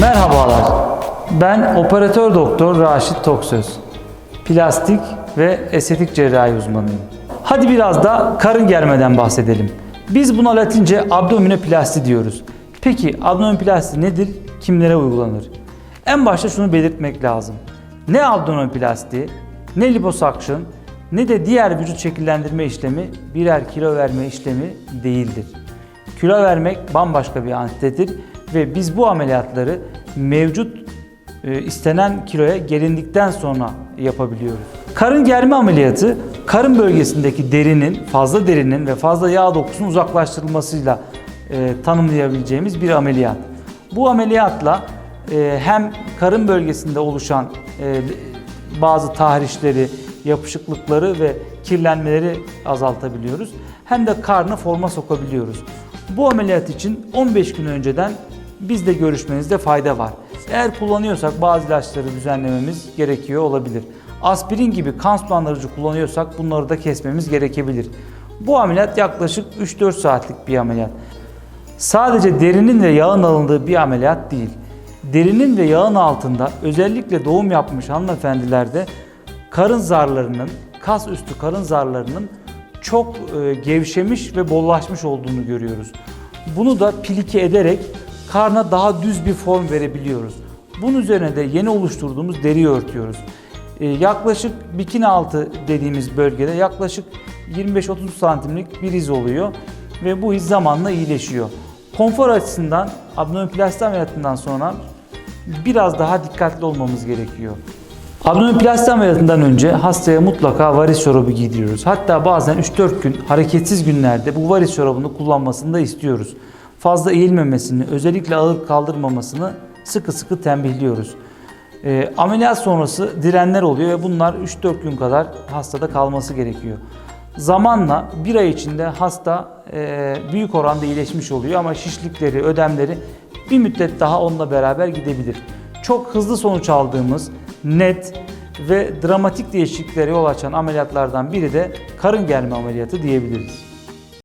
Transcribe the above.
Merhabalar. Ben operatör doktor Raşit Toksöz. Plastik ve estetik cerrahi uzmanıyım. Hadi biraz da karın germeden bahsedelim. Biz buna Latince abdominoplasti diyoruz. Peki abdominoplasti nedir? Kimlere uygulanır? En başta şunu belirtmek lazım. Ne abdominoplasti, ne liposuction, ne de diğer vücut şekillendirme işlemi birer kilo verme işlemi değildir. Kilo vermek bambaşka bir antitedir ve biz bu ameliyatları mevcut e, istenen kiloya gelindikten sonra yapabiliyoruz. Karın germe ameliyatı karın bölgesindeki derinin, fazla derinin ve fazla yağ dokusunun uzaklaştırılmasıyla e, tanımlayabileceğimiz bir ameliyat. Bu ameliyatla e, hem karın bölgesinde oluşan e, bazı tahrişleri, yapışıklıkları ve kirlenmeleri azaltabiliyoruz. Hem de karnı forma sokabiliyoruz. Bu ameliyat için 15 gün önceden bizle görüşmenizde fayda var. Eğer kullanıyorsak bazı ilaçları düzenlememiz gerekiyor olabilir. Aspirin gibi kan sulandırıcı kullanıyorsak bunları da kesmemiz gerekebilir. Bu ameliyat yaklaşık 3-4 saatlik bir ameliyat. Sadece derinin ve yağın alındığı bir ameliyat değil. Derinin ve yağın altında özellikle doğum yapmış hanımefendilerde karın zarlarının, kas üstü karın zarlarının çok e, gevşemiş ve bollaşmış olduğunu görüyoruz. Bunu da plike ederek karna daha düz bir form verebiliyoruz. Bunun üzerine de yeni oluşturduğumuz deriyi örtüyoruz. E, yaklaşık bikini altı dediğimiz bölgede yaklaşık 25-30 santimlik bir iz oluyor ve bu iz zamanla iyileşiyor. Konfor açısından abdominoplasti ameliyatından sonra biraz daha dikkatli olmamız gerekiyor. Abdominoplasti ameliyatından önce hastaya mutlaka varis çorabı giydiriyoruz. Hatta bazen 3-4 gün hareketsiz günlerde bu varis çorabını kullanmasını da istiyoruz. Fazla eğilmemesini, özellikle ağır kaldırmamasını sıkı sıkı tembihliyoruz. E, ameliyat sonrası direnler oluyor ve bunlar 3-4 gün kadar hastada kalması gerekiyor. Zamanla bir ay içinde hasta e, büyük oranda iyileşmiş oluyor ama şişlikleri, ödemleri bir müddet daha onunla beraber gidebilir. Çok hızlı sonuç aldığımız net ve dramatik değişikliklere yol açan ameliyatlardan biri de karın germe ameliyatı diyebiliriz.